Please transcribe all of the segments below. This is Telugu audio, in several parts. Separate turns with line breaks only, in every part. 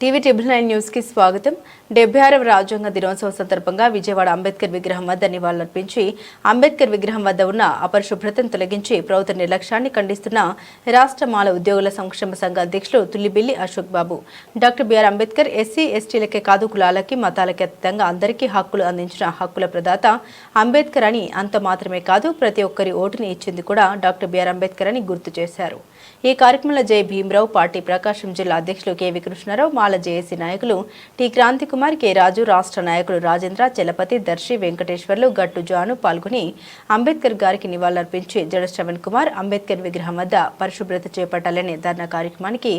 టీవీ ట్రిబుల్ నైన్ న్యూస్కి స్వాగతం. డెబ్బై ఆరవ రాజ్యాంగ దినోత్సవం సందర్భంగా విజయవాడ అంబేద్కర్ విగ్రహం వద్ద నివాళులర్పించి అంబేద్కర్ విగ్రహం వద్ద ఉన్న అపరిశుభ్రతను తొలగించి ప్రభుత్వ నిర్లక్ష్యాన్ని ఖండిస్తున్న రాష్ట్ర మాల ఉద్యోగుల సంక్షేమ సంఘ అధ్యక్షులు Tullibilli Ashok Babu. Doctor BR Ambedkar SC ఎస్టీలకే కాదు కులాలకి మతాలకి అతీతంగా అందరికీ హక్కులు అందించిన హక్కుల ప్రదాత అంబేద్కర్ అని అంత మాత్రమే కాదు ప్రతి ఒక్కరి ఓటుని ఇచ్చింది కూడా డాక్టర్ బిఆర్ అంబేద్కర్ అని గుర్తు చేశారు. ఈ కార్యక్రమంలో జై భీమరావు పార్టీ ప్రకాశం జిల్లా అధ్యక్షులు కెవి కృష్ణారావు మాల జేఏసీ నాయకులు టి క్రాంతి కుమార్ కె రాజు రాష్ట్ర నాయకులు రాజేంద్ర చలపతి దర్శి వెంకటేశ్వర్లు గట్టు జాను పాల్గొని అంబేద్కర్ గారికి నివాళులర్పించి జడ శ్రవణ్ కుమార్ అంబేద్కర్ విగ్రహం వద్ద పరిశుభ్రత చేపట్టాలనే ధర్నా కార్యక్రమానికి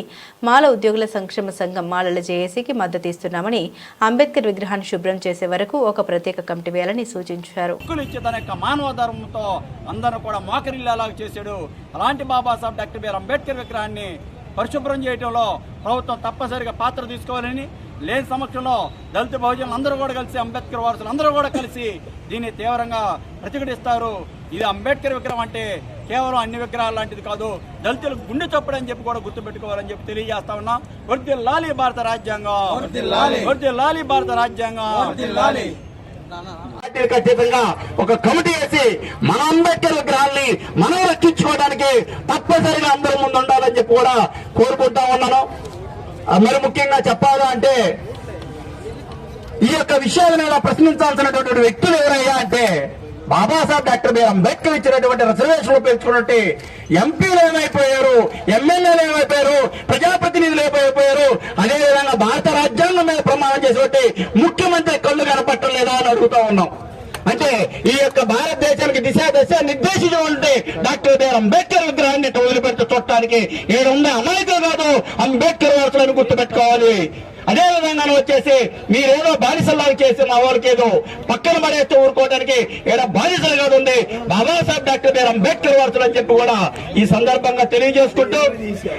మాల ఉద్యోగుల సంక్షేమ సంఘం మాలల జేఏసీకి మద్దతు ఇస్తున్నామని అంబేద్కర్ విగ్రహాన్ని శుభ్రం చేసే వరకు ఒక ప్రత్యేక కమిటీ వేయాలని సూచించారు.
మానవధర్మంతో మానవ ధర్మంతో అందరూ కూడా మోకరిల్లేలాగా చేశాడు. అలాంటి బాబాసాహెబ్ డాక్టర్ బిఆర్ అంబేద్కర్ విగ్రహాన్ని పరిశుభ్రం చేయడంలో ప్రభుత్వం తప్పనిసరిగా పాత్ర తీసుకోవాలని లేని సమక్షంలో దళిత బహుజనులు అందరూ కూడా కలిసి అంబేద్కర్ వారసులు అందరూ కూడా కలిసి దీన్ని తీవ్రంగా ప్రతిఘటిస్తారు. ఇది అంబేద్కర్ విగ్రహం అంటే కేవలం అన్ని విగ్రహాలు లాంటిది కాదు దళితులకు గుండె చప్పుడు అని చెప్పి కూడా గుర్తుపెట్టుకోవాలని చెప్పి తెలియజేస్తా ఉన్నాం. వర్ది లాలి భారత రాజ్యాంగం. వర్ది లాలి. భారత రాజ్యాంగం.
ఒక కమిటీ వేసి మన అంబేద్కర్ విగ్రహాల్ని మనం రక్షించుకోవడానికి తప్పనిసరిగా అందరి ముందు చెప్పి కూడా కోరుకుంటా ఉన్నాను. మరి ముఖ్యంగా చెప్పాలా అంటే ఈ యొక్క విషయాలను ఇలా ప్రశ్నించాల్సినటువంటి వ్యక్తులు ఎవరయ్యా అంటే బాబాసాహెబ్ డాక్టర్ బిఆర్ అంబేద్కర్ ఇచ్చినటువంటి రిజర్వేషన్లు పెంచుకున్నట్టు ఎంపీలు ఏమైపోయారు ఎమ్మెల్యేలు ఏమైపోయారు ప్రజాప్రతినిధులు ఏమైపోయారు అదేవిధంగా భారత రాజ్యాంగం మీద ప్రమాణం చేసేటువంటి ముఖ్యమంత్రి కళ్ళు కనపట్టడం లేదా అని అడుగుతా ఉన్నాం. అంటే ఈ యొక్క భారతదేశానికి దిశ దశ నిర్దేశించే డాక్టర్ బిఆర్ అంబేద్కర్ విగ్రహాన్ని ఇట్లా చేయడానికి ఏడున్న ఏడు అమాయకులు కాదు అంబేద్కర్ వారసులను గుర్తుపెట్టుకోవాలి. అదే విధంగా వచ్చేసి మీరేదో బానిసల్లాగా చేసి మా వాళ్ళకి ఏదో పక్కన పడేస్తూ ఊరుకోవడానికి ఏదో బానిసలు కాదు ఉంది బాబాసాహెబ్ డాక్టర్ బిఆర్ అంబేద్కర్ వారసులు అని చెప్పి కూడా ఈ సందర్భంగా తెలియజేసుకుంటూ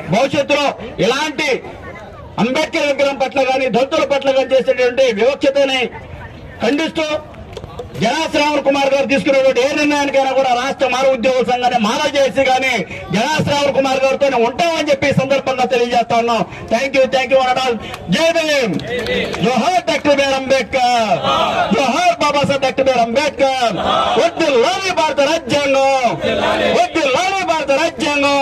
భవిష్యత్తులో ఇలాంటి అంబేద్కర్ విగ్రహం పట్ల కానీ దళితుల పట్ల కానీ చేసేటువంటి వివక్షతని ఖండిస్తూ జనా శ్రావణ్ కుమార్ గారు తీసుకున్నటువంటి ఏ నిర్ణయానికైనా కూడా రాష్ట్ర మానవ ఉద్యోగుల సంఘాన్ని మానవ చేసి కానీ మనం ఉంటామని చెప్పి సందర్భంగా తెలియజేస్తా ఉన్నాం. థ్యాంక్ యూ థ్యాంక్ యూ అనడాల్ జై భీమ్. జోహార్ డాక్టర్ బేర్ అంబేద్కర్. జోహార్ Babasaheb doctor B R Ambedkar. వద్దు లాలి భారత రాజ్యాంగం. వద్దు లాలి భారత రాజ్యాంగం.